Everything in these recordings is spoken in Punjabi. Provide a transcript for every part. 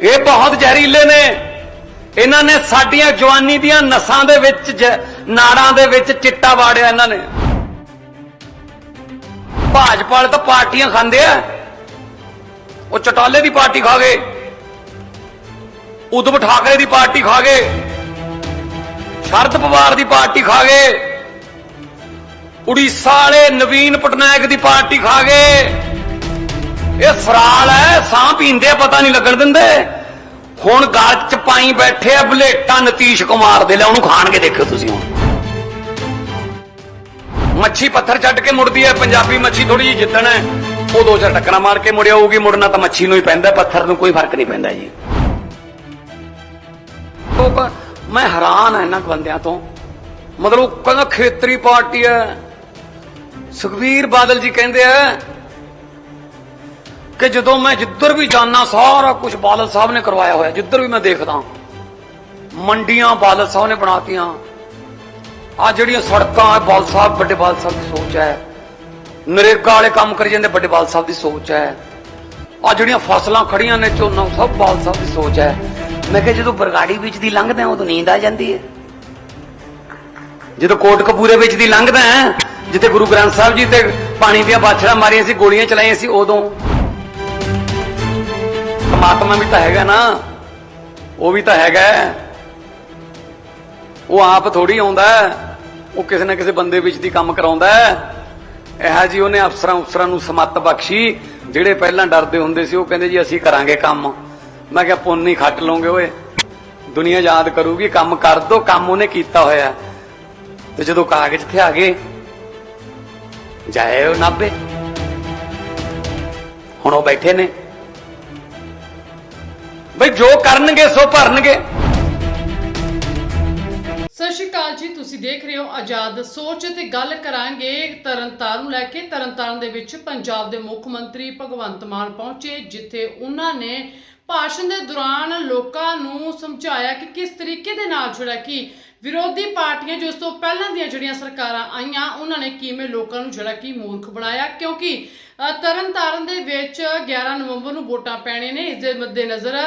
ਇਹ ਬਹੁਤ ਜ਼ਹਿਰੀਲੇ ਨੇ। ਇਹਨਾਂ ਨੇ ਸਾਡੀਆਂ ਜਵਾਨੀ ਦੀਆਂ ਨਸਾਂ ਦੇ ਵਿੱਚ ਜ- ਨਾੜਾਂ ਦੇ ਵਿੱਚ ਚਿੱਟਾ ਵਾੜਿਆ ਇਹਨਾਂ ਨੇ। ਭਾਜਪਾ ਵਾਲੇ ਤਾਂ ਪਾਰਟੀਆਂ ਖਾਂਦੇ ਆ। ਉਹ ਚਟਾਲੇ ਦੀ ਪਾਰਟੀ ਖਾ ਗਏ। ਉਦਮ ਠਾਕਰੇ ਦੀ ਪਾਰਟੀ ਖਾ ਗਏ। ਸ਼ਰਦ ਪਵਾਰ ਦੀ ਪਾਰਟੀ ਖਾ ਗਏ। ਉੜੀਸਾ ਵਾਲੇ ਨਵੀਨ ਪਟਨਾਇਕ ਦੀ ਪਾਰਟੀ ਖਾ ਗਏ। ਇਹ ਸਰਾਲ ਹੈ, ਸਾਹ ਪੀਂਦੇ ਪਤਾ ਨਹੀਂ ਲੱਗਣ ਦਿੰਦੇ। ਹੁਣ ਗਲ ਚ ਪਾਈ ਬੈਠੇ ਆ, ਬਲੇਟਾ ਨਤੀਸ਼ ਕੁਮਾਰ ਦੇ ਲੈ, ਉਹਨੂੰ ਖਾਣਗੇ ਦੇਖਿਓ ਤੁਸੀਂ ਹੁਣ। ਮੱਛੀ ਪੱਥਰ ਛੱਡ ਕੇ ਮੁੜਦੀ ਹੈ, ਪੰਜਾਬੀ ਮੱਛੀ ਥੋੜੀ ਜਿਹੀ ਜਿੱਦਣ ਹੈ। ਉਹ ਦੋ ਚਾਰ ਟੱਕਰਾਂ ਮਾਰ ਕੇ ਮੁੜਿਆ, ਹੋਊਗੀ ਮੁੜਨਾ ਤਾਂ ਮੱਛੀ ਨੂੰ ਹੀ ਪੈਂਦਾ ਪੱਥਰ ਨੂੰ ਕੋਈ ਫ਼ਰਕ ਨਹੀਂ ਪੈਂਦਾ ਜੀ। ਮੈਂ ਹੈਰਾਨ ਹਾਂ ਇਹਨਾਂ ਬੰਦਿਆਂ ਤੋਂ। ਮਤਲਬ ਉਹ ਕਹਿੰਦਾ ਖੇਤਰੀ ਪਾਰਟੀ ਹੈ। ਸੁਖਬੀਰ ਬਾਦਲ ਜੀ ਕਹਿੰਦੇ ਆ ਕਿ ਜਦੋਂ ਮੈਂ ਜਿੱਧਰ ਵੀ ਜਾਣਾ ਸਾਰਾ ਕੁਝ ਬਾਦਲ ਸਾਹਿਬ ਨੇ ਕਰਵਾਇਆ ਹੋਇਆ। ਜਿੱਧਰ ਵੀ ਮੈਂ ਦੇਖਦਾ, ਮੰਡੀਆਂ ਬਾਦਲ ਸਾਹਿਬ ਨੇ ਬਣਾਤੀਆਂ। ਆ ਜਿਹੜੀਆਂ ਸੜਕਾਂ ਆ ਬਾਦਲ ਸਾਹਿਬ, ਵੱਡੇ ਬਾਦਲ ਸਾਹਿਬ ਦੀ ਸੋਚ ਹੈ। ਨਰੇਗਾ ਵਾਲੇ ਕੰਮ ਕਰੀ ਜਾਂਦੇ, ਵੱਡੇ ਬਾਲ ਸਾਹਿਬ ਦੀ ਸੋਚ ਹੈ। ਆ ਜਿਹੜੀਆਂ ਫਸਲਾਂ ਖੜੀਆਂ ਨੇ, ਝੋਨਾ, ਸਭ ਬਾਲ ਸਾਹਿਬ ਦੀ ਸੋਚ ਹੈ। ਮੈਂ ਕਿਹਾ, ਜਦੋਂ ਬਰਗਾੜੀ ਵਿੱਚ ਦੀ ਲੰਘਦਾ, ਉਦੋਂ ਨੀਂਦ ਆ ਜਾਂਦੀ ਹੈ। ਜਦੋਂ ਕੋਟ ਕਪੂਰੇ ਵਿੱਚ ਦੀ ਲੰਘਦਾ, ਜਿੱਥੇ ਗੁਰੂ ਗ੍ਰੰਥ ਸਾਹਿਬ ਜੀ ਤੇ ਪਾਣੀ ਦੀਆਂ ਬਾਛੜਾਂ ਮਾਰੀਆਂ ਸੀ, ਗੋਲੀਆਂ ਚਲਾਈਆਂ ਸੀ, ਉਦੋਂ ਪਰਮਾਤਮਾ ਵੀ ਤਾਂ ਹੈਗਾ ਨਾ, ਉਹ ਵੀ ਤਾਂ ਹੈਗਾ ਉਹ ਆਪ ਥੋੜੀ ਆਉਂਦਾ ਉਹ ਕਿਸੇ ਨਾ ਕਿਸੇ ਬੰਦੇ ਵਿੱਚ ਦੀ ਕੰਮ ਕਰਾਉਂਦਾ ਇਹੋ ਜੀ ਉਹਨੇ ਅਫਸਰਾਂ ਅਫਸਰਾਂ ਨੂੰ ਸਮੱਤ ਬਖਸ਼ੀ, ਜਿਹੜੇ ਪਹਿਲਾਂ ਡਰਦੇ ਹੁੰਦੇ ਸੀ, ਉਹ ਕਹਿੰਦੇ ਜੀ ਅਸੀਂ ਕਰਾਂਗੇ ਕੰਮ। ਮੈਂ ਕਿਹਾ, ਪੁੰਨ ਹੀ ਖੱਟ ਲਓਗੇ ਓਏ। ਦੁਨੀਆ ਯਾਦ ਕਰੂਗੀ, ਕੰਮ ਕਰ ਦੋ, ਕੰਮ ਉਹਨੇ ਕੀਤਾ ਹੋਇਆ ਤੇ ਜਦੋਂ ਕਾਗਜ਼ ਤੇ ਆ ਗਏ ਜਾਏ ਉਹ ਨਾਬੇ ਹੁਣ ਉਹ ਬੈਠੇ ਨੇ। ਬਈ ਜੋ ਕਰਨਗੇ ਸੋ ਭਰਨਗੇ। ਸਤਿ ਸ਼੍ਰੀ ਅਕਾਲ ਜੀ, ਤੁਸੀਂ ਦੇਖ ਰਹੇ ਹੋ ਆਜ਼ਾਦ ਸੋਚ ਤੇ ਗੱਲ ਕਰਾਂਗੇ ਤਰਨਤਾਰਨ ਨੂੰ ਲੈ ਕੇ। ਤਰਨਤਾਰਨ ਦੇ ਵਿੱਚ ਪੰਜਾਬ ਦੇ ਮੁੱਖ ਮੰਤਰੀ ਭਗਵੰਤ ਮਾਨ ਪਹੁੰਚੇ, ਜਿੱਥੇ ਉਹਨਾਂ ਨੇ ਭਾਸ਼ਣ ਦੇ ਦੌਰਾਨ ਲੋਕਾਂ ਨੂੰ ਸਮਝਾਇਆ ਕਿ ਕਿਸ ਤਰੀਕੇ ਦੇ ਨਾਲ ਜਿਹੜਾ ਕਿ ਵਿਰੋਧੀ ਪਾਰਟੀਆਂ ਜੋ ਇਸ ਤੋਂ ਪਹਿਲਾਂ ਦੀਆਂ ਜਿਹੜੀਆਂ ਸਰਕਾਰਾਂ ਆਈਆਂ, ਉਹਨਾਂ ਨੇ ਕਿਵੇਂ ਲੋਕਾਂ ਨੂੰ ਜਿਹੜਾ ਕਿ ਮੂਰਖ ਬਣਾਇਆ? ਕਿਉਂਕਿ ਤਰਨਤਾਰਨ ਦੇ ਵਿੱਚ 11 ਨਵੰਬਰ ਨੂੰ ਵੋਟਾਂ ਪੈਣੇ ਨੇ, ਇਸ ਦੇ ਮੱਦੇਨਜ਼ਰ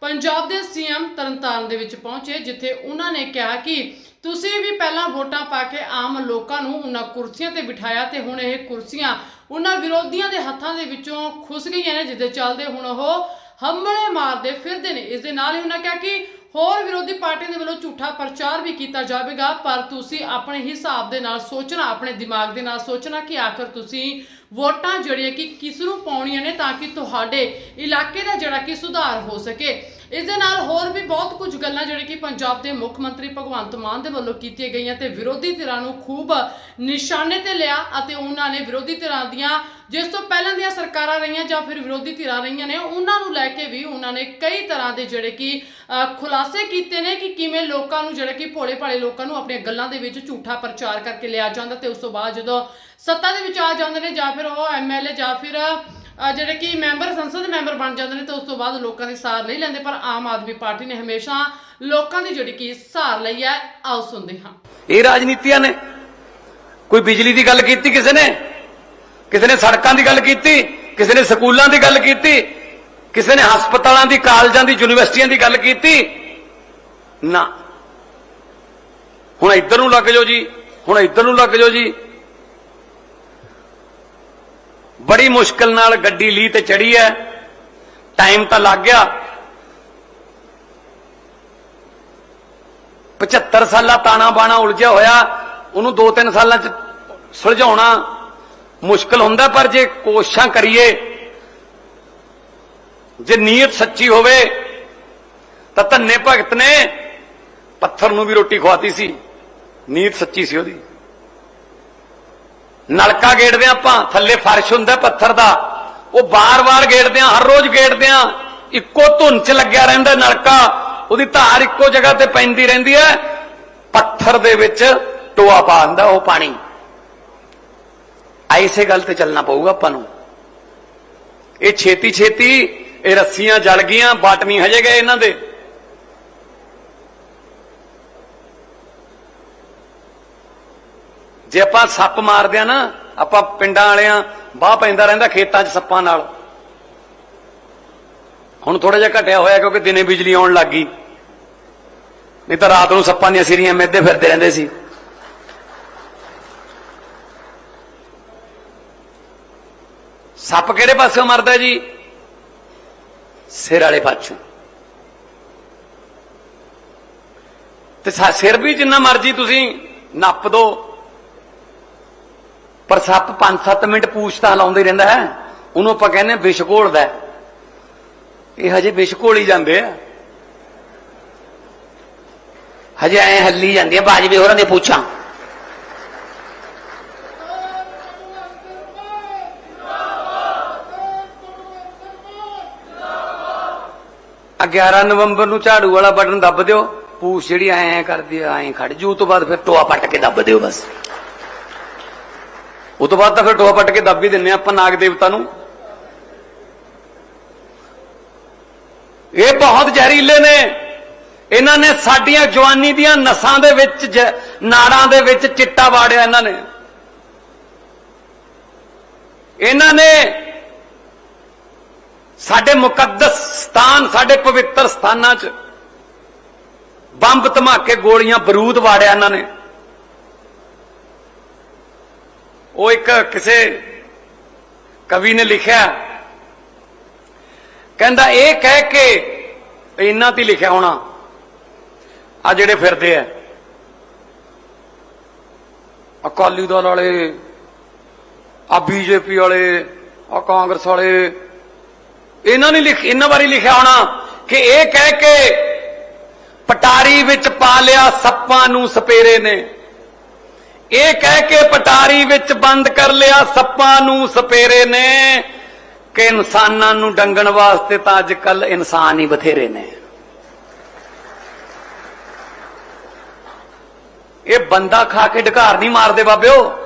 ਪੰਜਾਬ ਦੇ ਸੀਐਮ ਤਰਨਤਾਰਨ ਦੇ ਵਿੱਚ ਪਹੁੰਚੇ, ਜਿੱਥੇ ਉਹਨਾਂ ਨੇ ਕਿਹਾ ਕਿ ਤੁਸੀਂ ਵੀ ਪਹਿਲਾਂ ਵੋਟਾਂ ਪਾ ਕੇ ਆਮ ਲੋਕਾਂ ਨੂੰ ਉਹਨਾਂ ਕੁਰਸੀਆਂ ਤੇ ਬਿਠਾਇਆ ਤੇ ਹੁਣ ਇਹ ਕੁਰਸੀਆਂ ਉਹਨਾਂ ਵਿਰੋਧੀਆਂ ਦੇ ਹੱਥਾਂ ਦੇ ਵਿੱਚੋਂ ਖੁੱਸ ਗਈਆਂ ਨੇ ਜਿੱਦੇ ਚੱਲਦੇ ਹੁਣ ਉਹ ਹਮਲੇ ਮਾਰਦੇ ਫਿਰਦੇ ਨੇ। ਇਸ ਦੇ ਨਾਲ ਹੀ ਉਹਨਾਂ ਕਿਹਾ ਕਿ ਹੋਰ ਵਿਰੋਧੀ ਪਾਰਟੀਆਂ ਦੇ ਵੱਲੋਂ ਝੂਠਾ ਪ੍ਰਚਾਰ ਵੀ ਕੀਤਾ ਜਾਵੇਗਾ, ਪਰ ਤੁਸੀਂ ਆਪਣੇ ਹਿਸਾਬ ਦੇ ਨਾਲ ਸੋਚਣਾ, ਆਪਣੇ ਦਿਮਾਗ ਦੇ ਨਾਲ ਸੋਚਣਾ ਕਿ ਆਖਰ ਤੁਸੀਂ ਵੋਟਾਂ ਜਿਹੜੀਆਂ ਕਿ ਕਿਸ ਨੂੰ ਪਾਉਣੀਆਂ ਨੇ ਤਾਂ ਕਿ ਤੁਹਾਡੇ ਇਲਾਕੇ ਦਾ ਜਿਹੜਾ ਕਿ ਸੁਧਾਰ ਹੋ ਸਕੇ। ਇਸ ਦੇ ਨਾਲ ਹੋਰ ਵੀ ਬਹੁਤ ਕੁਝ ਗੱਲਾਂ ਜਿਹੜੇ ਕਿ ਪੰਜਾਬ ਦੇ ਮੁੱਖ ਮੰਤਰੀ ਭਗਵੰਤ ਮਾਨ ਦੇ ਵੱਲੋਂ ਕੀਤੀਆਂ ਗਈਆਂ ਤੇ ਵਿਰੋਧੀ ਧਿਰਾਂ ਨੂੰ ਖੂਬ ਨਿਸ਼ਾਨੇ ਤੇ ਲਿਆ ਅਤੇ ਉਹਨਾਂ ਨੇ ਵਿਰੋਧੀ ਧਿਰਾਂ ਦੀਆਂ ਜਿਸ ਤੋਂ ਪਹਿਲਾਂ ਦੀਆਂ ਸਰਕਾਰਾਂ ਰਹੀਆਂ ਜਾਂ ਫਿਰ ਵਿਰੋਧੀ ਧਿਰਾਂ ਰਹੀਆਂ ਨੇ, ਉਹਨਾਂ ਨੂੰ ਲੈ ਕੇ ਵੀ ਉਹਨਾਂ ਨੇ ਕਈ ਤਰ੍ਹਾਂ ਦੇ ਜਿਹੜੇ ਕਿ ਖੁਲਾਸੇ ਕੀਤੇ ਨੇ ਕਿ ਕਿਵੇਂ ਲੋਕਾਂ ਨੂੰ ਜਿਹੜੇ ਕਿ ਭੋਲੇ ਭਾਲੇ ਲੋਕਾਂ ਨੂੰ ਆਪਣੀਆਂ ਗੱਲਾਂ ਦੇ ਵਿੱਚ ਝੂਠਾ ਪ੍ਰਚਾਰ ਕਰਕੇ ਲਿਆ ਜਾਂਦਾ ਤੇ ਉਸ ਤੋਂ ਬਾਅਦ ਜਦੋਂ ਸੱਤਾ ਦੇ ਵਿੱਚ ਆ ਜਾਂਦੇ ਨੇ ਜਾਂ ਫਿਰ ਉਹ ਐਮਐਲਏ ਜਾਂ ਫਿਰ ਜਿਹੜੇ ਕਿ ਮੈਂਬਰ, ਸੰਸਦ ਦੇ ਮੈਂਬਰ ਬਣ ਜਾਂਦੇ ਨੇ ਤੇ ਉਸ ਤੋਂ ਬਾਅਦ ਲੋਕਾਂ ਦੀ ਸਾਰ ਨਹੀਂ ਲੈਂਦੇ, ਪਰ ਆਮ ਆਦਮੀ ਪਾਰਟੀ ਨੇ ਹਮੇਸ਼ਾ ਲੋਕਾਂ ਦੀ ਜਿਹੜੀ ਕਿ ਸਾਰ ਲਈ ਹੈ, ਆਓ ਸੁਣਦੇ ਹਾਂ। ਇਹ ਰਾਜਨੀਤੀਆਂ ਨੇ। ਕੋਈ ਬਿਜਲੀ ਦੀ ਗੱਲ ਕੀਤੀ ਕਿਸੇ ਨੇ? ਕਿਸੇ ਨੇ ਸੜਕਾਂ ਦੀ ਗੱਲ ਕੀਤੀ? ਕਿਸੇ ਨੇ ਸਕੂਲਾਂ ਦੀ ਗੱਲ ਕੀਤੀ? ਕਿਸੇ ਨੇ ਹਸਪਤਾਲਾਂ ਦੀ, ਕਾਲਜਾਂ ਦੀ, ਯੂਨੀਵਰਸਿਟੀਆਂ ਦੀ ਗੱਲ ਕੀਤੀ? ਨਾ। ਹੁਣ ਇੱਧਰ ਨੂੰ ਲੱਗ ਜਾਓ ਜੀ, ਹੁਣ ਇੱਧਰ ਨੂੰ ਲੱਗ ਜਾਓ ਜੀ। ਬੜੀ ਮੁਸ਼ਕਲ ਨਾਲ ਗੱਡੀ ਲੀ ਤੇ ਚੜੀ ਹੈ ਟਾਈਮ ਤਾਂ ਲੱਗ ਗਿਆ। 75 ਸਾਲਾ ਤਾਣਾ ਬਾਣਾ ਉਲਝਿਆ ਹੋਇਆ, ਉਹਨੂੰ 2-3 ਸਾਲਾਂ ਚ ਸੁਲਝਾਉਣਾ ਮੁਸ਼ਕਲ ਹੁੰਦਾ, ਪਰ ਜੇ ਕੋਸ਼ਿਸ਼ਾਂ ਕਰੀਏ, ਜੇ ਨੀਅਤ ਸੱਚੀ ਹੋਵੇ, ਤਾਂ ਧੰਨੇ ਭਗਤ ਨੇ ਪੱਥਰ ਨੂੰ ਵੀ ਰੋਟੀ ਖਵਾਤੀ ਸੀ। ਨੀਅਤ ਸੱਚੀ ਸੀ ਉਹਦੀ। ਨਲਕਾ ਗੇੜਦੇ ਹਾਂ ਆਪਾਂ, ਥੱਲੇ ਫਰਸ਼ ਹੁੰਦਾ ਪੱਥਰ ਦਾ। ਉਹ ਬਾਰ-ਬਾਰ ਗੇੜਦੇ ਹਾਂ ਹਰ ਰੋਜ਼ ਗੇੜਦੇ ਹਾਂ ਇੱਕੋ ਧੁਨ ਚ ਲੱਗਿਆ ਰਹਿੰਦਾ ਨਲਕਾ। ਉਹਦੀ ਧਾਰ ਇੱਕੋ ਜਗ੍ਹਾ ਤੇ ਪੈਂਦੀ ਰਹਿੰਦੀ ਹੈ ਪੱਥਰ ਦੇ ਵਿੱਚ ਟੋਆ ਪਾ ਦਿੰਦਾ ਉਹ ਪਾਣੀ। ਐਸੇ ਗੱਲ ਤੇ ਚੱਲਣਾ ਪਊਗਾ ਆਪਾਂ ਨੂੰ। ਇਹ ਛੇਤੀ ਛੇਤੀ ਇਹ ਰੱਸੀਆਂ ਜਲ ਗਈਆਂ ਬਾਟਮੀ ਹਜੇ ਗਏ ਇਹਨਾਂ ਦੇ। ਜੇ ਆਪਾਂ ਸੱਪ ਮਾਰਦੇ ਆ ਨਾ, ਆਪਾਂ ਪਿੰਡਾਂ ਵਾਲਿਆਂ ਬਾਹ ਪੈਂਦਾ ਰਹਿੰਦਾ ਖੇਤਾਂ 'ਚ ਸੱਪਾਂ ਨਾਲ। ਹੁਣ ਥੋੜਾ ਜਿਹਾ ਘਟਿਆ ਹੋਇਆ ਕਿਉਂਕਿ ਦਿਨੇ ਬਿਜਲੀ ਆਉਣ ਲੱਗ ਗਈ। ਨਹੀਂ ਤਾਂ ਰਾਤ ਨੂੰ ਸੱਪਾਂ ਦੀਆਂ ਸਿਰੀਆਂ ਮਿੱਧੇ ਫਿਰਦੇ ਰਹਿੰਦੇ ਸੀ। ਸੱਪ ਕਿਹੜੇ ਪਾਸਿਓਂ ਮਰਦਾ ਜੀ? ਸਿਰ ਵਾਲੇ ਪਾਸੋਂ ਤੇ ਸਿਰ ਵੀ ਜਿੰਨਾ ਮਰਜ਼ੀ ਤੁਸੀਂ ਨੱਪ ਦੋ। ਪਰ ਸੱਪ 5-7 ਮਿੰਟ ਪੂਛਤਾ ਲਾਉਂਦਾ ਹੀ ਰਹਿੰਦਾ ਹੈ। ਉਹਨੂੰ ਆਪਾਂ ਕਹਿੰਦੇ ਹਾਂ ਵਿਸ਼ ਘੋਲਦਾ ਹੈ। ਇਹ ਹਜੇ ਵਿਸ਼ ਘੋਲੀ ਜਾਂਦੇ ਆ। ਹਜੇ ਐ ਹੱਲੀ ਜਾਂਦੀ ਆ, ਬਾਜਵੇ ਹੋਰਾਂ ਦੇ ਪੁੱਛਾਂ। ਆ 11 ਨਵੰਬਰ ਨੂੰ ਝਾੜੂ ਵਾਲਾ ਬਟਨ ਦੱਬ ਦਿਓ। ਪੂਛ ਜਿਹੜੀ ਐ ਐ ਕਰਦੀ ਆ, ਐ ਖੜ ਜੂ ਤੋਂ ਬਾਅਦ ਫਿਰ ਟੋਆ ਪੱਟ ਕੇ ਦੱਬ ਦਿਓ ਬਸ। ਉਹ ਤੋਂ ਬਾਅਦ ਤਾਂ ਫਿਰ ਟੋਆ ਪੱਟ ਕੇ ਦੱਬ ਵੀ ਦਿੰਨੇ ਆ ਆਪਾਂ ਨਾਗ ਦੇਵਤਾ ਨੂੰ। ਇਹ ਬਹੁਤ ਜ਼ਹਿਰੀਲੇ ਨੇ। ਇਹਨਾਂ ਨੇ ਸਾਡੀਆਂ ਜਵਾਨੀ ਦੀਆਂ ਨਸਾਂ ਦੇ ਵਿੱਚ ਜ- ਨਾੜਾਂ ਦੇ ਵਿੱਚ ਚਿੱਟਾ ਵਾੜਿਆ ਇਹਨਾਂ ਨੇ। ਇਹਨਾਂ ਨੇ ਸਾਡੇ ਮੁਕੱਦਸ ਸਥਾਨ, ਸਾਡੇ ਪਵਿੱਤਰ ਸਥਾਨਾਂ 'ਚ ਬੰਬ ਧਮਾਕੇ ਗੋਲੀਆਂ, ਬਰੂਦ ਵਾੜਿਆ ਇਹਨਾਂ ਨੇ। ਉਹ ਇੱਕ ਕਿਸੇ ਕਵੀ ਨੇ ਲਿਖਿਆ। ਕਹਿੰਦਾ ਇਹ ਕਹਿ ਕੇ ਇਹਨਾਂ ਤੇ ਲਿਖਿਆ ਹੋਣਾ। ਆ ਜਿਹੜੇ ਫਿਰਦੇ ਆ। ਅਕਾਲੀ ਦਲ ਵਾਲੇ, ਆ ਬੀਜੇਪੀ ਵਾਲੇ, ਆ ਕਾਂਗਰਸ ਵਾਲੇ, ਇਹਨਾਂ ਨੇ ਲਿਖ, ਇਹਨਾਂ ਬਾਰੇ ਲਿਖਿਆ ਹੋਣਾ ਕਿ ਇਹ ਕਹਿ ਕੇ ਪਟਾਰੀ ਵਿੱਚ ਪਾ ਲਿਆ ਸੱਪਾਂ ਨੂੰ ਸਪੇਰੇ ਨੇ। ਇਹ ਕਹਿ ਕੇ ਪਟਾਰੀ ਵਿੱਚ ਬੰਦ ਕਰ ਲਿਆ, ਸੱਪਾਂ ਨੂੰ ਸਪੇਰੇ ਨੇ ਕਿ ਇਨਸਾਨਾਂ ਨੂੰ ਡੰਗਣ ਵਾਸਤੇ ਤਾਂ ਅੱਜ ਕੱਲ ਇਨਸਾਨ ਹੀ ਬਥੇਰੇ ਨੇ। ਇਹ ਬੰਦਾ ਖਾ ਕੇ ਢਕਾਰ ਨਹੀਂ ਮਾਰਦੇ ਬਾਬਿਓ।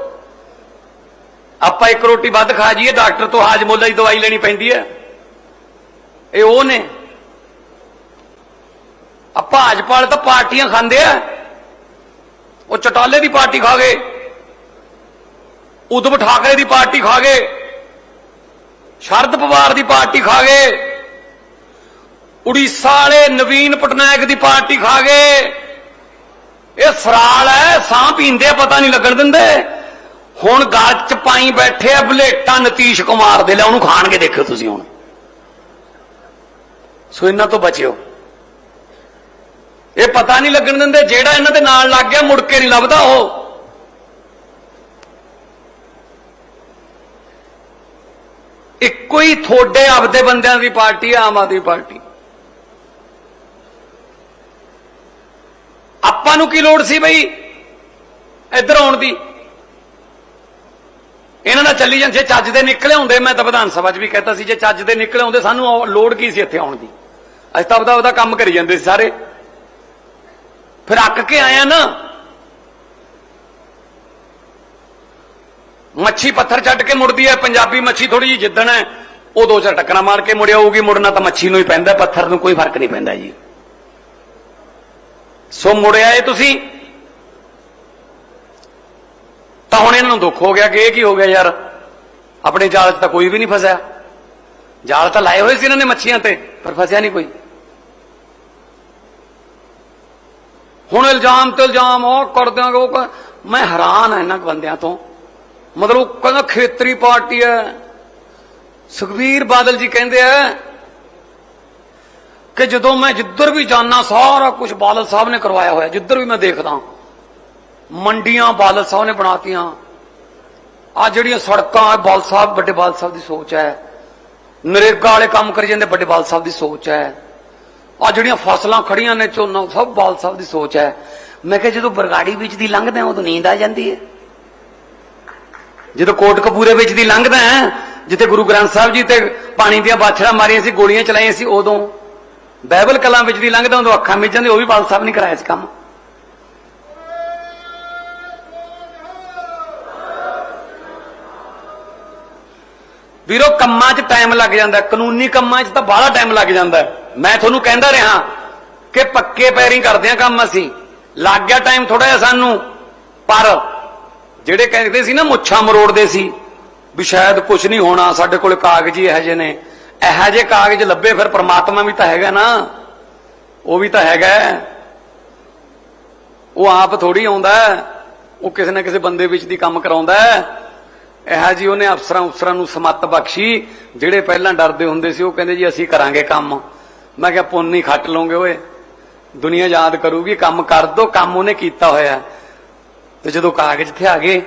ਆਪਾਂ ਇੱਕ ਰੋਟੀ ਵੱਧ ਖਾ ਜੀਏ ਡਾਕਟਰ ਤੋਂ ਹਾਜਮੋਲਾ ਦੀ ਦਵਾਈ ਲੈਣੀ ਪੈਂਦੀ ਹੈ। ਇਹ ਉਹ ਨੇ। ਆ ਭਾਜਪਾ ਵਾਲੇ ਤਾਂ ਪਾਰਟੀਆਂ ਖਾਂਦੇ ਆ। ਉਹ ਚਟਾਲੇ ਦੀ ਪਾਰਟੀ ਖਾ ਗਏ। ਉਦਵ ਠਾਕਰੇ ਦੀ ਪਾਰਟੀ ਖਾ ਗਏ। ਸ਼ਰਦ ਪਵਾਰ ਦੀ ਪਾਰਟੀ ਖਾ ਗਏ। ਉੜੀਸਾ ਵਾਲੇ ਨਵੀਨ ਪਟਨਾਇਕ ਦੀ ਪਾਰਟੀ ਖਾ ਗਏ। ਇਹ ਸਰਾਲ ਹੈ, ਸਾਹ ਪੀਂਦੇ ਪਤਾ ਨਹੀਂ ਲੱਗਣ ਦਿੰਦੇ। ਹੁਣ ਗਲ ਚ ਪਾਈ ਬੈਠੇ ਆ ਬਲੇਟਾ ਨਤੀਸ਼ ਕੁਮਾਰ ਦੇ ਲੈ, ਉਹਨੂੰ ਖਾਣਗੇ ਦੇਖਿਓ ਤੁਸੀਂ ਹੁਣ। ਸੋ ਇਹਨਾਂ ਤੋਂ ਬਚਿਓ। ਇਹ ਪਤਾ ਨਹੀਂ ਲੱਗਣ ਦਿੰਦੇ ਜਿਹੜਾ ਇਹਨਾਂ ਦੇ ਨਾਲ ਲੱਗ ਗਿਆ ਮੁੜ ਕੇ ਨਹੀਂ ਲੱਭਦਾ ਉਹ। ਇੱਕੋ ਹੀ ਥੋੜੇ ਆਪਦੇ ਬੰਦਿਆਂ ਦੀ ਪਾਰਟੀ ਹੈ ਆਮ ਆਦਮੀ ਪਾਰਟੀ। ਆਪਾਂ ਨੂੰ ਕੀ ਲੋੜ ਸੀ ਬਈ ਇੱਧਰ ਆਉਣ ਦੀ? ਇਹਨਾਂ ਨਾਲ ਚੱਲੀ ਜਾਂਦੇ ਚੱਜ ਦੇ ਨਿਕਲੇ ਹੁੰਦੇ, ਮੈਂ ਤਾਂ ਵਿਧਾਨ ਸਭਾ 'ਚ ਵੀ ਕਹਿਤਾ ਸੀ, ਜੇ ਚੱਜ ਦੇ ਨਿਕਲੇ ਹੁੰਦੇ, ਸਾਨੂੰ ਲੋੜ ਕੀ ਸੀ ਇੱਥੇ ਆਉਣ ਦੀ? ਅਸੀਂ ਤਾਂ ਆਪਦਾ ਆਪਦਾ ਕੰਮ ਕਰੀ ਜਾਂਦੇ ਸੀ ਸਾਰੇ। ਫਿਰ ਅੱਕ ਕੇ ਆਇਆ ਨਾ। ਮੱਛੀ ਪੱਥਰ ਛੱਡ ਕੇ ਮੁੜਦੀ ਹੈ ਪੰਜਾਬੀ ਮੱਛੀ ਥੋੜੀ ਜਿਹੀ ਜਿੱਦਣ ਹੈ ਉਹ ਦੋ ਚਾਰ ਟੱਕਰਾਂ ਮਾਰ ਕੇ ਮੁੜਿਆ ਹੋਊਗੀ ਮੁੜਨਾ ਤਾਂ ਮੱਛੀ ਨੂੰ ਹੀ ਪੈਂਦਾ, ਪੱਥਰ ਨੂੰ ਕੋਈ ਫ਼ਰਕ ਨਹੀਂ ਪੈਂਦਾ ਜੀ। ਸੋ ਮੁੜਿਆ ਇਹ ਤੁਸੀਂ। ਤਾਂ ਹੁਣ ਇਹਨਾਂ ਨੂੰ ਦੁੱਖ ਹੋ ਗਿਆ ਕਿ ਇਹ ਕੀ ਹੋ ਗਿਆ ਯਾਰ? ਆਪਣੇ ਜਾਲ 'ਚ ਤਾਂ ਕੋਈ ਵੀ ਨਹੀਂ ਫਸਿਆ। ਜਾਲ ਤਾਂ ਲਾਏ ਹੋਏ ਸੀ ਇਹਨਾਂ ਨੇ ਮੱਛੀਆਂ ਤੇ, ਪਰ ਫਸਿਆ ਨਹੀਂ ਕੋਈ। ਹੁਣ ਇਲਜ਼ਾਮ ਤੇ ਇਲਜ਼ਾਮ, ਉਹ ਕਰ ਦਿਆਂਗੇ ਉਹ ਮੈਂ ਹੈਰਾਨ ਹਾਂ ਇਹਨਾਂ ਬੰਦਿਆਂ ਤੋਂ। ਮਤਲਬ ਉਹ ਕਹਿੰਦਾ ਖੇਤਰੀ ਪਾਰਟੀ ਹੈ। ਸੁਖਬੀਰ ਬਾਦਲ ਜੀ ਕਹਿੰਦੇ ਆ ਕਿ ਜਦੋਂ ਮੈਂ ਜਿੱਧਰ ਵੀ ਜਾਣਾ ਸਾਰਾ ਕੁਝ ਬਾਦਲ ਸਾਹਿਬ ਨੇ ਕਰਵਾਇਆ ਹੋਇਆ। ਜਿੱਧਰ ਵੀ ਮੈਂ ਦੇਖਦਾ, ਮੰਡੀਆਂ ਬਾਦਲ ਸਾਹਿਬ ਨੇ ਬਣਾਤੀਆਂ। ਆ ਜਿਹੜੀਆਂ ਸੜਕਾਂ, ਆ ਬਾਦਲ ਸਾਹਿਬ, ਵੱਡੇ ਬਾਦਲ ਸਾਹਿਬ ਦੀ ਸੋਚ ਹੈ। ਨਰੇਗਾ ਵਾਲੇ ਕੰਮ ਕਰੀ ਜਾਂਦੇ, ਵੱਡੇ ਬਾਦਲ ਸਾਹਿਬ ਦੀ ਸੋਚ ਹੈ। ਆ ਜਿਹੜੀਆਂ ਫਸਲਾਂ ਖੜੀਆਂ ਨੇ ਝੋਨਾ ਸਭ ਬਾਲ ਸਾਹਿਬ ਦੀ ਸੋਚ ਹੈ। ਮੈਂ ਕਿਹਾ ਜਦੋਂ ਬਰਗਾੜੀ ਵਿੱਚ ਦੀ ਲੰਘਦਾ ਉਦੋਂ ਨੀਂਦ ਆ ਜਾਂਦੀ ਹੈ। ਜਦੋਂ ਕੋਟ ਕਪੂਰੇ ਵਿੱਚ ਦੀ ਲੰਘਦਾ ਜਿੱਥੇ ਗੁਰੂ ਗ੍ਰੰਥ ਸਾਹਿਬ ਜੀ ਤੇ ਪਾਣੀ ਦੀਆਂ ਬਾਛੜਾਂ ਮਾਰੀਆਂ ਸੀ, ਗੋਲੀਆਂ ਚਲਾਈਆਂ ਸੀ, ਉਦੋਂ ਬਾਈਬਲ ਕਲਾਂ ਵਿੱਚ ਦੀ ਲੰਘਦਾ, ਉਦੋਂ ਅੱਖਾਂ ਮਿਚ ਜਾਂਦੇ ਉਹ ਵੀ ਬਾਲ ਸਾਹਿਬ ਨੇ ਕਰਾਇਆ ਸੀ ਕੰਮ। ਵੀਰੋ, ਕੰਮਾਂ 'ਚ ਟਾਈਮ ਲੱਗ ਜਾਂਦਾ। ਕਾਨੂੰਨੀ ਕੰਮਾਂ 'ਚ ਤਾਂ ਬਾਹਲਾ ਟਾਈਮ ਲੱਗ ਜਾਂਦਾ। ਮੈਂ ਤੁਹਾਨੂੰ ਕਹਿੰਦਾ ਰਿਹਾ ਕਿ ਪੱਕੇ ਪੈਰੀ ਕਰਦੇ ਆ ਕੰਮ ਅਸੀਂ। ਲੱਗ ਗਿਆ ਟਾਈਮ ਥੋੜਾ ਜਿਹਾ ਸਾਨੂੰ। ਪਰ ਜਿਹੜੇ ਕਹਿੰਦੇ ਸੀ ਨਾ, ਮੁੱਛਾਂ ਮਰੋੜਦੇ ਸੀ, ਵੀ ਸ਼ਾਇਦ ਕੁਝ ਨਹੀਂ ਹੋਣਾ, ਸਾਡੇ ਕੋਲ ਕਾਗਜ਼ ਹੀ ਇਹੋ ਜਿਹੇ ਨੇ। ਇਹੋ ਜਿਹੇ ਕਾਗਜ਼ ਲੱਭੇ, ਫਿਰ ਪ੍ਰਮਾਤਮਾ ਵੀ ਤਾਂ ਹੈਗਾ ਨਾ। ਉਹ ਵੀ ਤਾਂ ਹੈਗਾ। ਉਹ ਆਪ ਥੋੜੀ ਆਉਂਦਾ। ਉਹ ਕਿਸੇ ਨਾ ਕਿਸੇ ਬੰਦੇ ਵਿੱਚ ਦੀ ਕੰਮ ਕਰਾਉਂਦਾ। ਇਹੋ ਜੀ ਉਹਨੇ ਅਫਸਰਾਂ ਅਫਸਰਾਂ ਨੂੰ ਸਮੱਤ ਬਖਸ਼ੀ, ਜਿਹੜੇ ਪਹਿਲਾਂ ਡਰਦੇ ਹੁੰਦੇ ਸੀ, ਉਹ ਕਹਿੰਦੇ ਜੀ ਅਸੀਂ ਕਰਾਂਗੇ ਕੰਮ। ਮੈਂ ਕਿਹਾ, ਪੁੰਨ ਨਹੀਂ ਖੱਟ ਲਓਗੇ ਓਏ। ਦੁਨੀਆ ਯਾਦ ਕਰੂਗੀ, ਕੰਮ ਕਰ ਦੋ, ਕੰਮ ਉਹਨੇ ਕੀਤਾ ਹੋਇਆ। ਤੇ ਜਦੋਂ ਕਾਗਜ਼ ਤੇ ਆ ਗਏ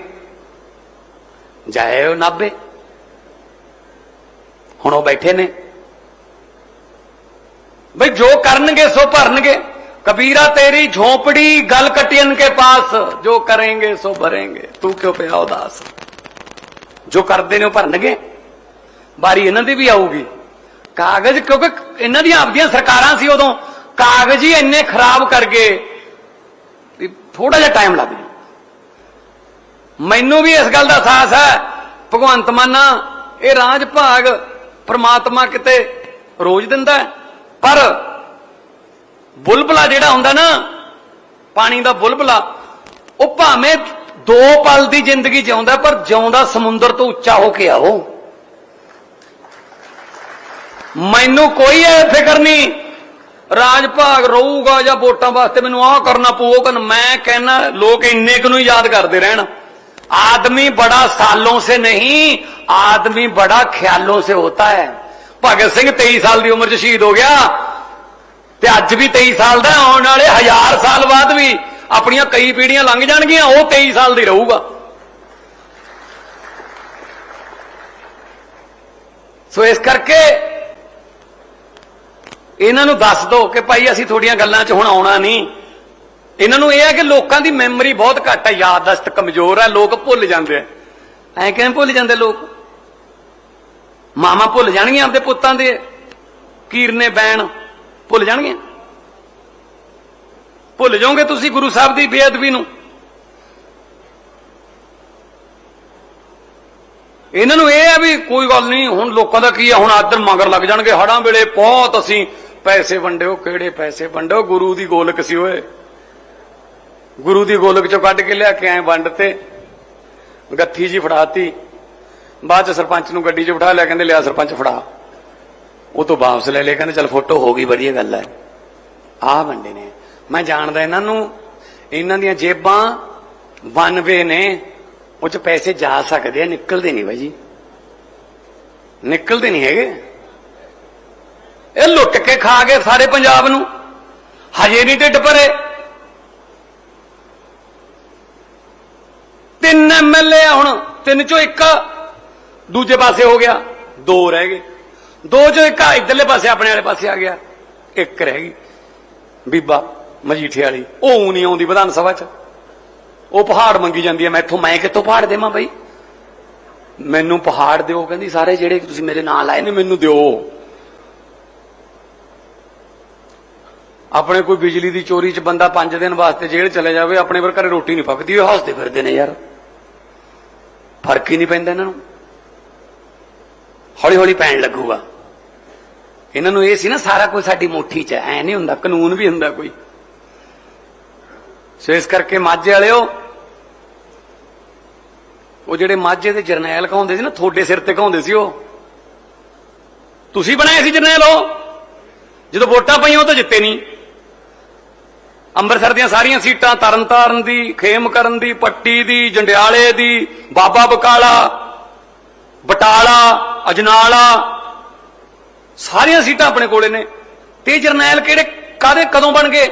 ਜਾਇਓ ਨਾਬੇ ਹੁਣ ਉਹ ਬੈਠੇ ਨੇ। ਬਈ ਜੋ ਕਰਨਗੇ, ਸੋ ਭਰਨਗੇ। ਕਬੀਰਾ, ਤੇਰੀ ਝੋਪੜੀ ਗਲ ਕਟਿਨ ਕੇ ਪਾਸ। ਜੋ ਕਰेंगे ਸੋ ਭਰेंगे ਤੂੰ ਕਿਉਂ ਪਿਆ ਉਦਾਸ? ਜੋ ਕਰਦੇ ਨੇ ਉਹ ਭਰਨਗੇ। ਬਾਰੀ ਇਹਨਾਂ ਦੀ ਵੀ ਆਊਗੀ। ਕਾਗਜ਼ ਕਿਉਂਕਿ ਇਹਨਾਂ ਦੀਆਂ ਆਪਦੀਆਂ ਸਰਕਾਰਾਂ ਸੀ ਉਦੋਂ। ਕਾਗਜ਼ ਹੀ ਇੰਨੇ ਖਰਾਬ ਕਰ ਗਏ ਵੀ ਥੋੜਾ ਜਿਹਾ ਟਾਈਮ ਲੱਗ ਜੂ ਮੈਨੂੰ ਵੀ ਇਸ ਗੱਲ ਦਾ ਅਹਿਸਾਸ ਹੈ, ਭਗਵੰਤ ਮਾਨਾ ਇਹ ਰਾਜ ਭਾਗ ਪ੍ਰਮਾਤਮਾ ਕਿਤੇ ਰੋਜ਼ ਦਿੰਦਾ ਪਰ ਬੁਲਬਲਾ ਜਿਹੜਾ ਹੁੰਦਾ ਨਾ, ਪਾਣੀ ਦਾ ਬੁਲਬਲਾ, ਉਹ ਭਾਵੇਂ ਦੋ ਪਲ ਦੀ ਜ਼ਿੰਦਗੀ ਜਿਉਂਦਾ ਪਰ ਜਿਉਂਦਾ ਸਮੁੰਦਰ ਤੋਂ ਉੱਚਾ ਹੋ ਕੇ ਆਓ ਮੈਨੂੰ ਕੋਈ ਐ ਫਿਕਰ ਨਹੀਂ ਰਾਜ ਭਾਗ ਰਹੂਗਾ ਜਾਂ ਵੋਟਾਂ ਵਾਸਤੇ ਮੈਨੂੰ ਆਹ ਕਰਨਾ ਪਊਗਾ ਮੈਂ ਕਹਿੰਨਾ ਲੋਕ ਇੰਨੇ ਕੁ ਨੂੰ ਯਾਦ ਕਰਦੇ ਰਹਿਣ। ਆਦਮੀ ਬੜਾ ਸਾਲੋਂ ਸੇ ਨਹੀਂ ਆਦਮੀ ਬੜਾ ਖਿਆਲੋਂ ਸੇ ਹੋਤਾ ਹੈ। ਭਗਤ ਸਿੰਘ 23 ਸਾਲ ਦੀ ਉਮਰ 'ਚ ਸ਼ਹੀਦ ਹੋ ਗਿਆ ਤੇ ਅੱਜ ਵੀ 23 ਸਾਲ ਦਾ ਹੈ, ਆਉਣ ਵਾਲੇ ਹਜ਼ਾਰ ਸਾਲ ਬਾਅਦ ਵੀ ਆਪਣੀਆਂ ਕਈ ਪੀੜ੍ਹੀਆਂ ਲੰਘ ਜਾਣਗੀਆਂ, ਉਹ 23 ਸਾਲ ਦੀ ਰਹੂਗਾ। ਸੋ ਇਸ ਕਰਕੇ ਇਹਨਾਂ ਨੂੰ ਦੱਸ ਦਿਓ ਕਿ ਭਾਈ ਅਸੀਂ ਤੁਹਾਡੀਆਂ ਗੱਲਾਂ 'ਚ ਹੁਣ ਆਉਣਾ ਨਹੀਂ। ਇਹਨਾਂ ਨੂੰ ਇਹ ਹੈ ਕਿ ਲੋਕਾਂ ਦੀ ਮੈਮਰੀ ਬਹੁਤ ਘੱਟ ਹੈ, ਯਾਦਦਾਸ਼ਤ ਕਮਜ਼ੋਰ ਹੈ, ਲੋਕ ਭੁੱਲ ਜਾਂਦੇ ਆ। ਐ ਕਿਵੇਂ ਭੁੱਲ ਜਾਂਦੇ ਲੋਕ? ਮਾਮਾ ਭੁੱਲ ਜਾਣਗੀਆਂ ਆਪਦੇ ਪੁੱਤਾਂ ਦੇ। ਕੀਰਨੇ, ਬੈਣ ਭੁੱਲ ਜਾਣਗੀਆਂ। ਭੁੱਲ ਜਾਓਗੇ ਤੁਸੀਂ ਗੁਰੂ ਸਾਹਿਬ ਦੀ ਬੇਅਦਬੀ ਨੂੰ? ਇਹਨਾਂ ਨੂੰ ਇਹ ਆ ਵੀ ਕੋਈ ਗੱਲ ਨਹੀਂ, ਹੁਣ ਲੋਕਾਂ ਦਾ ਕੀ ਆ? ਹੁਣ ਆਦਰ ਮਗਰ ਲੱਗ ਜਾਣਗੇ। ਹੜਾਂ ਵੇਲੇ ਬਹੁਤ ਅਸੀਂ ਪੈਸੇ ਵੰਡਿਓ, ਕਿਹੜੇ ਪੈਸੇ ਵੰਡਿਓ? ਗੁਰੂ ਦੀ ਗੋਲਕ ਸੀ ਓਏ। ਗੁਰੂ ਦੀ ਗੋਲਕ ਚੋਂ ਕੱਢ ਕੇ ਲਿਆ ਕੇ ਐ ਵੰਡ ਤੇ ਗੱਥੀ ਜੀ ਫੜਾਤੀ। ਬਾਅਦ ਚ ਸਰਪੰਚ ਨੂੰ ਗੱਡੀ 'ਚ ਬਿਠਾ ਲਿਆ, ਕਹਿੰਦੇ ਲਿਆ ਸਰਪੰਚ ਫੜਾ। ਉਹ ਤੋਂ ਵਾਪਸ ਲੈ ਲਿਆ ਕਹਿੰਦੇ ਚਲ ਫੋਟੋ ਹੋ ਗਈ, ਵਧੀਆ ਗੱਲ ਹੈ। ਆਹ ਵੰਡੇ ਨੇ। ਮੈਂ ਜਾਣਦਾ ਇਹਨਾਂ ਨੂੰ, ਇਹਨਾਂ ਦੀਆਂ ਜੇਬਾਂ ਵਨਵੇ ਨੇ, ਉਹ ਚ ਪੈਸੇ ਜਾ ਸਕਦੇ ਆ, ਨਿਕਲਦੇ ਨਹੀਂ ਬਾਈ ਜੀ। ਨਿਕਲਦੇ ਨਹੀਂ ਹੈਗੇ। ਇਹ ਲੁੱਟ ਕੇ ਖਾ ਗਏ ਸਾਰੇ ਪੰਜਾਬ ਨੂੰ। ਹਜੇ ਨਹੀਂ ਢਿੱਡ ਭਰੇ। ਤਿੰਨ ਐਮਐਲਏ ਆ ਹੁਣ, ਤਿੰਨ ਚੋਂ ਇੱਕ, ਦੂਜੇ ਪਾਸੇ ਹੋ ਗਿਆ। ਦੋ ਰਹਿ ਗਏ। ਦੋ ਚੋਂ ਇੱਕ ਇਧਰਲੇ ਪਾਸੇ, ਆਪਣੇ ਵਾਲੇ ਪਾਸੇ ਆ ਗਿਆ। ਇੱਕ ਰਹਿ ਗਈ। ਬੀਬਾ ਮਜੀਠੇ ਵਾਲੀ। ਉਹ ਊਂ ਨਹੀਂ ਆਉਂਦੀ ਵਿਧਾਨ ਸਭਾ 'ਚ। ਉਹ ਪਹਾੜ ਮੰਗੀ ਜਾਂਦੀ ਹੈ, ਮੈਥੋਂ ਮੈਂ ਕਿੱਥੋਂ ਪਹਾੜ ਦੇਵਾਂ ਬਈ? ਮੈਨੂੰ ਪਹਾੜ ਦਿਓ, ਕਹਿੰਦੀ ਸਾਰੇ ਜਿਹੜੇ ਤੁਸੀਂ ਮੇਰੇ ਨਾਲ ਲਾਏ ਨੇ, ਮੈਨੂੰ ਦਿਓ। ਆਪਣੇ ਕੋਈ ਬਿਜਲੀ ਦੀ ਚੋਰੀ 'ਚ ਬੰਦਾ 5 ਦਿਨ ਵਾਸਤੇ ਜੇਲ੍ਹ ਚਲੇ ਜਾਵੇ, ਆਪਣੇ ਵਰ ਘਰੇ ਰੋਟੀ ਨਹੀਂ ਪੱਕਦੀ, ਉਹ ਹੱਸਦੇ ਫਿਰਦੇ ਨੇ ਯਾਰ। ਫ਼ਰਕ ਹੀ ਨਹੀਂ ਪੈਂਦਾ ਇਹਨਾਂ ਨੂੰ। ਹੌਲੀ ਹੌਲੀ ਪੈਣ ਲੱਗੂਗਾ। ਇਹਨਾਂ ਨੂੰ ਇਹ ਸੀ ਨਾ, ਸਾਰਾ ਕੁਝ ਸਾਡੀ ਮੁੱਠੀ 'ਚ ਐ ਨਹੀਂ ਹੁੰਦਾ, ਕਾਨੂੰਨ ਵੀ ਹੁੰਦਾ ਕੋਈ। ਸੋ ਇਸ ਕਰਕੇ ਮਾਝੇ ਵਾਲਿਓ, ਉਹ ਜਿਹੜੇ ਮਾਝੇ ਦੇ ਜਰਨੈਲ ਕਹਾਉਂਦੇ ਸੀ ਨਾ ਥੋੜੇ ਸਿਰ ਤੇ ਕਹਾਉਂਦੇ ਸੀ ਉਹ। ਤੁਸੀਂ ਬਣਾਏ ਸੀ ਜਰਨੈਲ ਉਹ। ਜਦੋਂ ਵੋਟਾਂ ਪਈਆਂ ਉਹ ਤਾਂ ਜਿੱਤੇ ਨਹੀਂ। ਅੰਮ੍ਰਿਤਸਰ ਦੀਆਂ ਸਾਰੀਆਂ ਸੀਟਾਂ ਤਰਨਤਾਰਨ ਦੀ, ਖੇਮਕਰਨ ਦੀ, ਪੱਟੀ ਦੀ, ਜੰਡਿਆਲੇ ਦੀ, ਬਾਬਾ ਬਕਾਲਾ, ਬਟਾਲਾ, ਅਜਨਾਲਾ, ਸਾਰੀਆਂ ਸੀਟਾਂ ਆਪਣੇ ਕੋਲੇ ਨੇ। ਤੇ ਜਰਨੈਲ ਕਿਹੜੇ ਕਾਦੇ ਕਦੋਂ ਬਣ ਗਏ?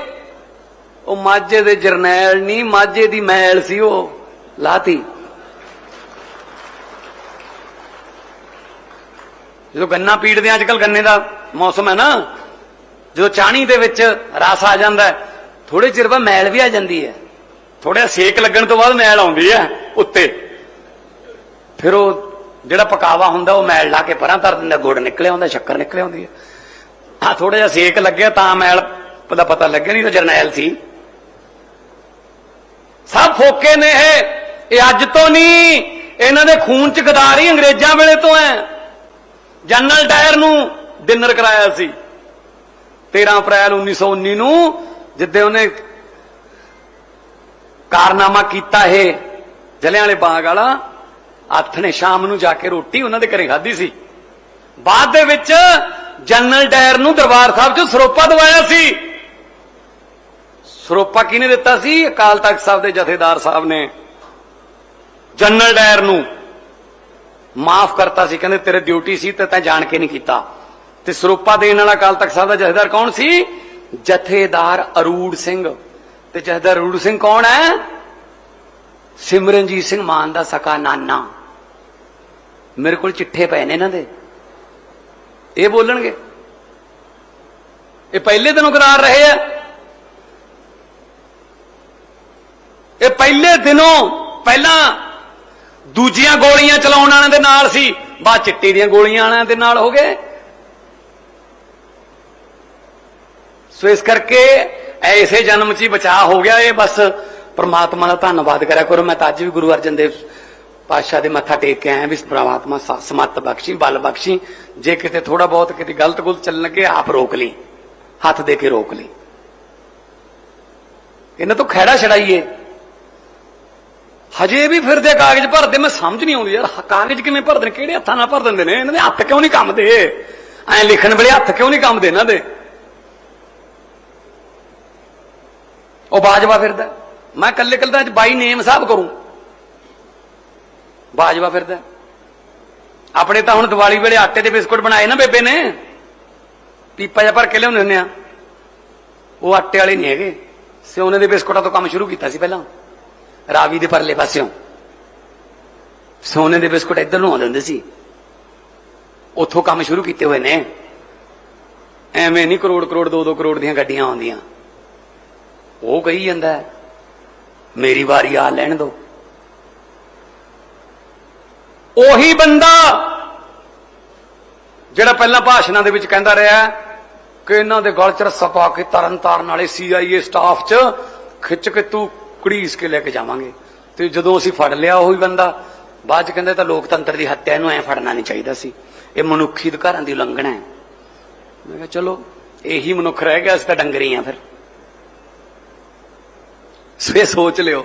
ਉਹ ਮਾਝੇ ਦੇ ਜਰਨੈਲ ਨਹੀਂ, ਮਾਝੇ ਦੀ ਮੈਲ ਸੀ ਉਹ। ਲਾਤੀ। ਜਦੋਂ ਗੰਨਾ ਪੀੜਦੇ ਅੱਜ ਕੱਲ ਗੰਨੇ ਦਾ ਮੌਸਮ ਹੈ ਨਾ, ਜਦੋਂ ਚਾਣੀ ਦੇ ਵਿੱਚ ਰਸ ਆ ਜਾਂਦਾ ਥੋੜੇ ਚਿਰ ਬਾਅਦ ਮੈਲ ਵੀ ਆ ਜਾਂਦੀ ਹੈ। ਥੋੜਾ ਸੇਕ ਲੱਗਣ ਤੋਂ ਬਾਅਦ ਮੈਲ ਆਉਂਦੀ ਹੈ, ਉੱਤੇ। ਫਿਰ ਉਹ ਜਿਹੜਾ ਪਕਾਵਾ ਹੁੰਦਾ, ਉਹ ਮੈਲ ਲਾ ਕੇ ਪਰਾਂ ਧਰ ਦਿੰਦਾ, ਗੁੜ ਨਿਕਲਿਆ ਹੁੰਦਾ, ਸ਼ੱਕਰ ਨਿਕਲਿਆ ਹੁੰਦੀ ਹੈ। ਆ ਥੋੜਾ ਜਿਹਾ ਸੇਕ ਲੱਗਿਆ ਤਾਂ ਮੈਲ ਦਾ ਪਤਾ ਲੱਗਿਆ, ਨਹੀਂ ਤਾਂ ਜਰਨੈਲ ਸੀ। ਸਭ ਫੋਕੇ ਨੇ ਇਹ। ਇਹ ਅੱਜ ਤੋਂ ਨਹੀਂ, ਇਹਨਾਂ ਦੇ ਖੂਨ ਚ ਗਦਾਰੀ ਅੰਗਰੇਜ਼ਾਂ ਵੇਲੇ ਤੋਂ ਹੈ। ਜਨਰਲ ਡਾਇਰ ਨੂੰ ਡਿਨਰ ਕਰਾਇਆ ਸੀ। 13 ਅਪ੍ਰੈਲ 1919 ਨੂੰ, ਜਿੱਦੇ ਉਹਨੇ ਕਾਰਨਾਮਾ ਕੀਤਾ ਇਹ ਜਲਿਆਂ ਵਾਲੇ ਬਾਗ ਵਾਲਾ। ਹੱਥ ਨੇ ਸ਼ਾਮ ਨੂੰ ਜਾ ਕੇ ਰੋਟੀ ਉਹਨਾਂ ਦੇ ਘਰੇ ਖਾਧੀ ਸੀ। ਬਾਅਦ ਦੇ ਵਿੱਚ ਜਨਰਲ ਡਾਇਰ ਨੂੰ ਦਰਬਾਰ ਸਾਹਿਬ 'ਚ ਸਰੋਪਾ ਦਵਾਇਆ ਸੀ। ਸਰੋਪਾ ਕਿਹਨੇ ਦਿੱਤਾ ਸੀ? ਅਕਾਲ ਤਖਤ ਸਾਹਿਬ ਦੇ ਜਥੇਦਾਰ ਸਾਹਿਬ ਨੇ। ਜਨਰਲ ਡਾਇਰ ਨੂੰ ਮਾਫ ਕਰਤਾ ਸੀ। ਕਹਿੰਦੇ, ਤੇਰੇ ਡਿਊਟੀ ਸੀ ਤੇ ਤੈਂ ਜਾਣ ਕੇ ਨਹੀਂ ਕੀਤਾ। ਤੇ ਸਰੋਪਾ ਦੇਣ ਵਾਲਾ ਅਕਾਲ ਤਖਤ ਸਾਹਿਬ ਦਾ ਜਥੇਦਾਰ ਕੌਣ ਸੀ? ਜਥੇਦਾਰ ਅਰੂੜ ਸਿੰਘ। ਤੇ ਜਥੇਦਾਰ ਅਰੂੜ ਸਿੰਘ ਕੌਣ ਹੈ? ਸਿਮਰਨਜੀਤ ਸਿੰਘ ਮਾਨ ਦਾ ਸਕਾ ਨਾਨਾ। ਮੇਰੇ ਕੋਲ ਚਿੱਠੇ ਪਏ ਨੇ ਇਹਨਾਂ ਦੇ। ਇਹ ਬੋਲਣਗੇ। ਇਹ ਪਹਿਲੇ ਦਿਨੋਂ ਕਰਾਰ ਰਹੇ ਆ। ਇਹ ਪਹਿਲੇ ਦਿਨੋਂ ਪਹਿਲਾਂ ਦੂਜੀਆਂ ਗੋਲੀਆਂ ਚਲਾਉਣ ਵਾਲਿਆਂ ਦੇ ਨਾਲ ਸੀ, ਬਾਅਦ ਚਿੱਟੀ ਦੀਆਂ ਗੋਲੀਆਂ ਵਾਲਿਆਂ ਦੇ ਨਾਲ ਹੋ ਗਏ। ਸੋ ਇਸ ਕਰਕੇ ਐਸੇ ਜਨਮ 'ਚ ਹੀ ਬਚਾਅ ਹੋ ਗਿਆ ਇਹ, ਬਸ ਪ੍ਰਮਾਤਮਾ ਦਾ ਧੰਨਵਾਦ ਕਰਿਆ ਕਰੋ। ਮੈਂ ਤਾਂ ਅੱਜ ਵੀ ਗੁਰੂ ਅਰਜਨ ਦੇਵ ਪਾਤਸ਼ਾਹ ਦੇ ਮੱਥਾ ਟੇਕ ਕੇ ਆਇਆ ਵੀ ਪ੍ਰਮਾਤਮਾ ਸ- ਸਮੱਤ ਬਖਸ਼ੀ, ਬਲ ਬਖਸ਼ੀ। ਜੇ ਕਿਤੇ ਥੋੜਾ ਬਹੁਤ ਕਿਤੇ ਗਲਤ ਗੁਲਤ ਚੱਲਣ ਲੱਗੇ, ਆਪ ਰੋਕ ਲਈ। ਹੱਥ ਦੇ ਕੇ ਰੋਕ ਲਈ। ਇਹਨਾਂ ਤੋਂ ਖਹਿੜਾ ਛੜਾਈਏ ਹਜੇ ਵੀ ਫਿਰਦੇ ਕਾਗਜ਼ ਭਰਦੇ, ਮੈਂ ਸਮਝ ਨਹੀਂ ਆਉਂਦੀ ਯਾਰ। ਕਾਗਜ਼ ਕਿਵੇਂ ਭਰਦੇ ਨੇ? ਕਿਹੜੇ ਹੱਥਾਂ ਨਾਲ ਭਰ ਦਿੰਦੇ ਨੇ? ਇਹਨਾਂ ਦੇ ਹੱਥ ਕਿਉਂ ਨਹੀਂ ਕੰਮਦੇ ਐ ਲਿਖਣ ਵੇਲੇ ਹੱਥ ਕਿਉਂ ਨਹੀਂ ਕੰਮਦੇ ਇਹਨਾਂ ਦੇ? ਉਹ ਬਾਜਵਾ ਫਿਰਦਾ। ਮੈਂ ਕੱਲੇ ਕੱਲੇ ਅੱਜ ਬਾਈ ਨੇਮ ਸਾਹਿਬ ਕਰੂੰ। ਬਾਜਵਾ ਫਿਰਦਾ। ਆਪਣੇ ਤਾਂ ਹੁਣ ਦੀਵਾਲੀ ਵੇਲੇ ਆਟੇ ਦੇ ਬਿਸਕੁਟ ਬਣਾਏ ਨਾ ਬੇਬੇ ਨੇ। ਪੀਪਾ ਜਿਹਾ ਭਰ ਕੇ ਲਿਆਉਂਦੇ ਹੁੰਦੇ ਆ। ਉਹ ਆਟੇ ਵਾਲੇ ਨਹੀਂ ਹੈਗੇ। ਸਿਉਨੇ ਦੇ ਬਿਸਕੁਟਾਂ ਤੋਂ ਕੰਮ ਸ਼ੁਰੂ ਕੀਤਾ ਸੀ ਪਹਿਲਾਂ। ਰਾਵੀ ਦੇ ਪਰਲੇ ਪਾਸਿਓਂ। ਸੋਨੇ ਦੇ ਬਿਸਕੁਟ ਇੱਧਰ ਨੂੰ ਆਉਂਦੇ ਹੁੰਦੇ ਸੀ। ਉੱਥੋਂ ਕੰਮ ਸ਼ੁਰੂ ਕੀਤੇ ਹੋਏ ਨੇ। ਐਵੇਂ ਨਹੀਂ ਕਰੋੜ ਕਰੋੜ 2-2 ਕਰੋੜ ਦੀਆਂ ਗੱਡੀਆਂ ਆਉਂਦੀਆਂ। ਉਹ ਕਹੀ ਜਾਂਦਾ ਮੇਰੀ ਵਾਰੀ ਆ, ਲੈਣ ਦੋ। ਉਹੀ ਬੰਦਾ ਜਿਹੜਾ ਪਹਿਲਾਂ ਭਾਸ਼ਣਾਂ ਦੇ ਵਿੱਚ ਕਹਿੰਦਾ ਰਿਹਾ ਕਿ ਇਹਨਾਂ ਦੇ ਗਲ ਚ ਰੱਸਾ ਪਾ ਕੇ ਤਰਨ ਤਾਰਨ ਵਾਲੇ ਸੀਆਈਏ ਸਟਾਫ ਚ ਖਿੱਚ ਕੇ ਤੂੰ ਘੜੀਸ ਕੇ ਲੈ ਕੇ ਜਾਵਾਂਗੇ। ਤੇ ਜਦੋਂ ਅਸੀਂ ਫੜ ਲਿਆ ਉਹੀ ਬੰਦਾ, ਬਾਅਦ ਚ ਕਹਿੰਦੇ ਤਾਂ ਲੋਕਤੰਤਰ ਦੀ ਹੱਤਿਆ ਨੂੰ ਐ ਫੜਨਾ ਨਹੀਂ ਚਾਹੀਦਾ ਸੀ। ਇਹ ਮਨੁੱਖੀ ਅਧਿਕਾਰਾਂ ਦੀ ਉਲੰਘਣਾ ਹੈ। ਮੈਂ ਕਿਹਾ, ਚਲੋ, ਇਹੀ ਮਨੁੱਖ ਰਹਿ ਗਿਆ, ਅਸੀਂ ਤਾਂ ਡੰਗਰੀ ਆ ਫਿਰ। ਸਵੇ ਸੋਚ ਲਿਓ।